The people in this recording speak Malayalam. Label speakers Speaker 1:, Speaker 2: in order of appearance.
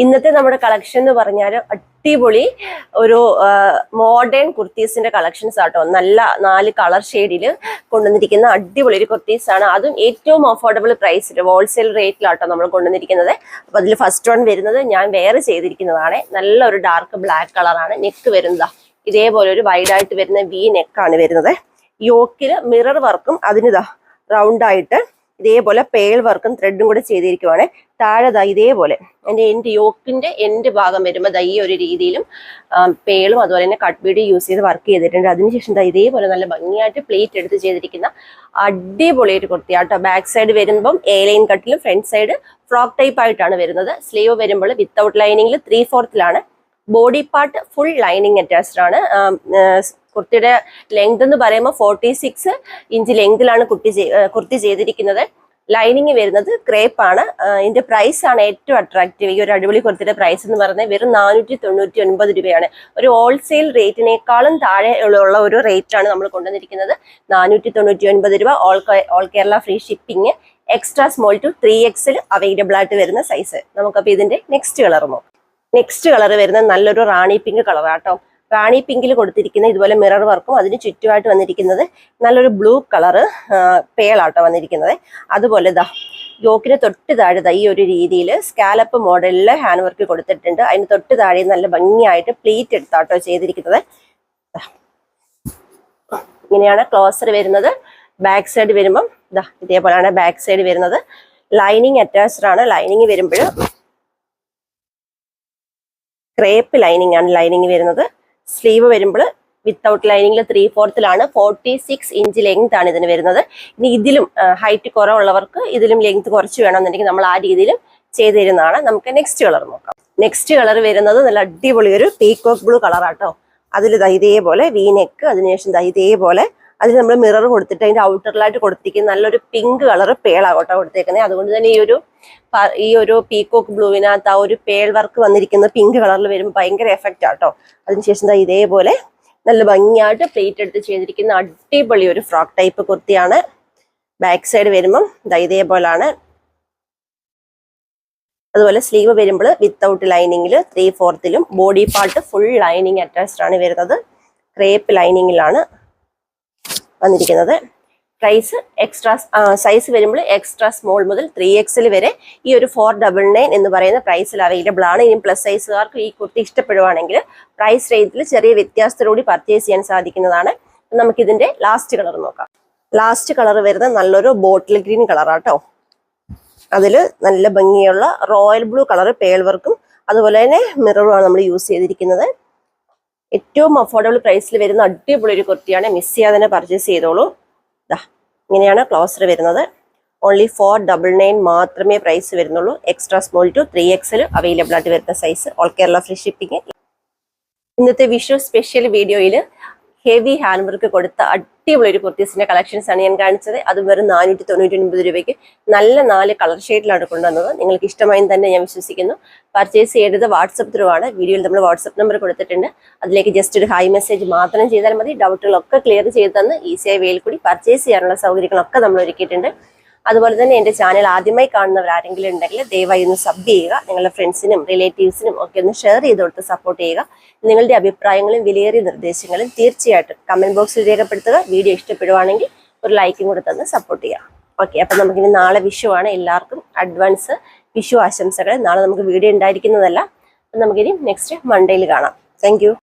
Speaker 1: ഇന്നത്തെ നമ്മുടെ കളക്ഷൻ എന്ന് പറഞ്ഞാൽ അടിപൊളി ഒരു മോഡേൺ കുർത്തീസിന്റെ കളക്ഷൻസ് ആട്ടോ. നല്ല നാല് കളർ ഷെയ്ഡിൽ കൊണ്ടുവന്നിരിക്കുന്ന അടിപൊളി ഒരു കുർത്തീസ് ആണ്. അതും ഏറ്റവും അഫോർഡബിൾ പ്രൈസിൽ ഹോൾസെയിൽ റേറ്റിലാട്ടോ നമ്മൾ കൊണ്ടുവന്നിരിക്കുന്നത്. അപ്പൊ അതിൽ ഫസ്റ്റ് വൺ വരുന്നത് ഞാൻ വേറെ ചെയ്തിരിക്കുന്നതാണ്. നല്ല ഒരു ഡാർക്ക് ബ്ലാക്ക് കളറാണ് നെക്ക് വരുന്നതാ. ഇതേപോലെ ഒരു വൈഡ് ആയിട്ട് വരുന്ന വി നെക്കാണ് വരുന്നത്. യോക്കിൽ മിറർ വർക്കും അതിനിതാ റൗണ്ട് ആയിട്ട് ഇതേപോലെ പേൾ വർക്കും ത്രെഡും കൂടെ ചെയ്തിരിക്കുവാണ്. താഴെ ദാ ഇതേപോലെ എന്റെ എന്റെ യോക്കിന്റെ എന്റെ ഭാഗം വരുമ്പോൾ ദാ ഈ ഒരു രീതിയിലും പേളും അതുപോലെ തന്നെ കട്ട് ബീഡ് യൂസ് ചെയ്ത് വർക്ക് ചെയ്തിട്ടുണ്ട്. അതിനുശേഷം ദാ ഇതേപോലെ നല്ല ഭംഗിയായിട്ട് പ്ലേറ്റ് എടുത്ത് ചെയ്തിരിക്കുന്ന അടിപൊളിയായിട്ട് കുർത്തി ആട്ടോ ബാക്ക് സൈഡ് വരുമ്പം എ ലൈൻ കട്ടിലും ഫ്രണ്ട് സൈഡ് ഫ്രോക്ക് ടൈപ്പ് ആയിട്ടാണ് വരുന്നത്. സ്ലീവ് വരുമ്പോൾ വിത്തൗട്ട് ലൈനിങ്ങിൽ three ഫോർത്തിലാണ് body part full lining attached ആണ്. കുർത്തിയുടെ ലെങ്ത് എന്ന് പറയുമ്പോൾ ഫോർട്ടി സിക്സ് ഇഞ്ച് ലെങ്തിലാണ് കുട്ടി കുർത്തി ചെയ്തിരിക്കുന്നത്. ലൈനിങ് വരുന്നത് ക്രേപ്പ് ആണ്. ഇതിന്റെ പ്രൈസ് ആണ് ഏറ്റവും അട്രാക്റ്റീവ് ഈ ഒരു അടിപൊളി കുർത്തിയുടെ പ്രൈസ് എന്ന് പറയുന്നത് വെറും നാനൂറ്റി തൊണ്ണൂറ്റി ഒൻപത് രൂപയാണ്. ഒരു ഹോൾസെയിൽ റേറ്റിനേക്കാളും താഴെ ഉള്ള ഒരു റേറ്റ് ആണ് നമ്മൾ കൊണ്ടുവന്നിരിക്കുന്നത്. നാനൂറ്റി തൊണ്ണൂറ്റി ഒൻപത് രൂപ all all Kerala free shipping extra small to three എക്സിൽ അവൈലബിൾ ആയിട്ട് വരുന്ന സൈസ് നമുക്കപ്പോൾ ഇതിന്റെ നെക്സ്റ്റ് കളർ നോക്കാം. നെക്സ്റ്റ് കളർ വരുന്നത് നല്ലൊരു റാണി പിങ്ക് കളറാട്ടോ റാണി പിങ്കിൽ കൊടുത്തിരിക്കുന്ന ഇതുപോലെ മിറർ വർക്കും അതിന് ചുറ്റുമായിട്ട് വന്നിരിക്കുന്നത് നല്ലൊരു ബ്ലൂ കളറ് പേളാട്ടോ വന്നിരിക്കുന്നത്. അതുപോലെ ദാ യോക്കിന് തൊട്ട് താഴെ ദാ ഈ ഒരു രീതിയിൽ സ്കാലപ്പ് മോഡലിൽ ഹാൻഡ് വർക്ക് കൊടുത്തിട്ടുണ്ട്. അതിന് തൊട്ട് താഴെ നല്ല ഭംഗിയായിട്ട് പ്ലീറ്റ് എടുത്താട്ടോ ചെയ്തിരിക്കുന്നത്. ദാ. ഇങ്ങനെയാണ് ക്ലോസർ വരുന്നത്. ബാക്ക് സൈഡ് വരുമ്പം ഇതാ ഇതേപോലെയാണ് ബാക്ക് സൈഡ് വരുന്നത്. ലൈനിങ് അറ്റാച്ച്ഡ് ആണ്. ലൈനിങ് വരുമ്പോൾ ക്രേപ്പ് ലൈനിങ് ആണ് ലൈനിങ് വരുന്നത്. സ്ലീവ് വരുമ്പോൾ വിത്തൗട്ട് ലൈനിങ്ങിൽ ത്രീ ഫോർത്തിലാണ് ഫോർട്ടി സിക്സ് ഇഞ്ച് ലെങ്ത് ആണ് ഇതിന് വരുന്നത്. ഇനി ഇതിലും ഹൈറ്റ് കുറവുള്ളവർക്ക് ഇതിലും ലെങ്ത് കുറച്ച് വേണമെന്നുണ്ടെങ്കിൽ നമ്മൾ ആ രീതിയിലും ചെയ്തു തരുന്നതാണ്. നമുക്ക് നെക്സ്റ്റ് കളർ നോക്കാം. നെക്സ്റ്റ് കളർ വരുന്നത് നല്ല അടിപൊളി ഒരു പീക്കോക്ക് ബ്ലൂ കളറാട്ടോ അതിൽ ഇതേപോലെ വി നെക്ക് അതിനുശേഷം ഇതേപോലെ അതിൽ നമ്മൾ മിറർ കൊടുത്തിട്ട് അതിന്റെ ഔട്ടറിലായിട്ട് കൊടുത്തിരിക്കുന്ന നല്ലൊരു പിങ്ക് കളർ പേളാകോട്ടോ കൊടുത്തേക്കുന്നത് അതുകൊണ്ട് തന്നെ ഈ ഒരു ഈ ഒരു പീക്കോക്ക് ബ്ലൂവിനകത്ത് ആ ഒരു പേൾ വർക്ക് വന്നിരിക്കുന്ന പിങ്ക് കളറിൽ വരുമ്പോൾ ഭയങ്കര എഫക്റ്റ് ആട്ടോ അതിനുശേഷം ഇതേപോലെ നല്ല ഭംഗിയായിട്ട് പ്ലേറ്റ് എടുത്ത് ചെയ്തിരിക്കുന്ന അടിപൊളി ഒരു ഫ്രോക്ക് ടൈപ്പ് കുർത്തിയാണ്. ബാക്ക് സൈഡ് വരുമ്പം ഇതാ ഇതേപോലാണ്. അതുപോലെ സ്ലീവ് വരുമ്പോൾ വിത്തൗട്ട് ലൈനിങ്ങിൽ three ഫോർത്തിലും body part full lining attached ആണ് വരുന്നത്. ക്രേപ്പ് ലൈനിങ്ങിലാണ് വന്നിരിക്കുന്നത്. പ്രൈസ് എക്സ്ട്രാ സൈസ് വരുമ്പോൾ എക്സ്ട്രാ സ്മോൾ മുതൽ ത്രീ എക്സിൽ വരെ ഈ ഒരു ഫോർ ഡബിൾ നയൻ എന്ന് പറയുന്ന പ്രൈസിൽ അവൈലബിൾ ആണ്. ഇനി പ്ലസ് സൈസുകാർക്ക് ഈ കുർത്തി ഇഷ്ടപ്പെടുവാണെങ്കിൽ പ്രൈസ് റേറ്റിൽ ചെറിയ വ്യത്യാസത്തോടുകൂടി പർച്ചേസ് ചെയ്യാൻ സാധിക്കുന്നതാണ്. നമുക്കിതിന്റെ ലാസ്റ്റ് കളർ നോക്കാം. ലാസ്റ്റ് കളർ വരുന്ന നല്ലൊരു ബോട്ടിൽ ഗ്രീൻ കളറാട്ടോ അതിൽ നല്ല ഭംഗിയുള്ള റോയൽ ബ്ലൂ കളർ പേൾ വർക്കും അതുപോലെ തന്നെ മിററുമാണ് നമ്മൾ യൂസ് ചെയ്തിരിക്കുന്നത്. ഏറ്റവും അഫോർഡബിൾ പ്രൈസിൽ വരുന്ന അടിപൊളി ഒരു കുർത്തിയാണ് മിസ് ചെയ്യാതെ തന്നെ പർച്ചേസ് ചെയ്തോളൂ. ദാ ഇങ്ങനെയാണ് ക്ലോസർ വരുന്നത്. ഓൺലി ഫോർ ഡബിൾ നയൻ മാത്രമേ പ്രൈസ് വരുന്നുള്ളൂ. എക്സ്ട്രാ സ്മോൾ ടു ത്രീ എക്സിൽ അവൈലബിൾ ആയിട്ട് വരുന്ന size all Kerala free shipping ഇന്നത്തെ വിഷു സ്പെഷ്യൽ വീഡിയോയിൽ ഹെവി ഹാൻഡ് വർക്ക് കൊടുത്ത അടിപൊളി ഒരു കുർത്തീസിന്റെ കളക്ഷൻസ് ആണ് ഞാൻ കാണിച്ചത്. അത് വെറും നാനൂറ്റി തൊണ്ണൂറ്റി ഒൻപത് രൂപയ്ക്ക് നല്ല നാല് കളർ ഷെയ്ഡിലാണ് കൊണ്ടുവന്നത്. നിങ്ങൾക്ക് ഇഷ്ടമായി തന്നെ ഞാൻ വിശ്വസിക്കുന്നു. പർച്ചേസ് ചെയ്തത് വാട്സപ്പ് ത്രൂ ആണ്. വീഡിയോയിൽ നമ്മൾ വാട്സപ്പ് നമ്പർ കൊടുത്തിട്ടുണ്ട്. അതിലേക്ക് ജസ്റ്റ് ഒരു ഹൈ മെസ്സേജ് മാത്രം ചെയ്താൽ മതി. ഡൗട്ടുകളൊക്കെ ക്ലിയർ ചെയ്ത് തന്ന് ഈസിയായി വെയിൽ കൂടി പർച്ചേസ് ചെയ്യാനുള്ള സൗകര്യങ്ങളൊക്കെ നമ്മൾ ഒരുക്കിയിട്ടുണ്ട് അതുപോലെ തന്നെ എന്റെ ചാനൽ ആദ്യമായി കാണുന്നവർ ആരെങ്കിലും ഉണ്ടെങ്കിൽ ദയവായി ഒന്ന് സബ് ചെയ്യുക. നിങ്ങളുടെ ഫ്രണ്ട്സിനും റിലേറ്റീവ്സിനും ഒക്കെ ഒന്ന് ഷെയർ ചെയ്ത് കൊടുത്ത് സപ്പോർട്ട് ചെയ്യുക. നിങ്ങളുടെ അഭിപ്രായങ്ങളും വിലയേറിയ നിർദ്ദേശങ്ങളും തീർച്ചയായിട്ടും കമന്റ് ബോക്സിൽ രേഖപ്പെടുത്തുക. വീഡിയോ ഇഷ്ടപ്പെടുവാണെങ്കിൽ ഒരു ലൈക്കും കൂടെ തന്ന് സപ്പോർട്ട് ചെയ്യുക. ഓക്കെ അപ്പം നമുക്കിനി നാളെ വിഷു ആണ്. എല്ലാവർക്കും അഡ്വാൻസ് വിഷു ആശംസകൾ. നാളെ നമുക്ക് വീഡിയോ ഉണ്ടായിരിക്കുന്നതല്ല. അപ്പം നമുക്കിനി നെക്സ്റ്റ് മൺഡേയിൽ കാണാം. താങ്ക്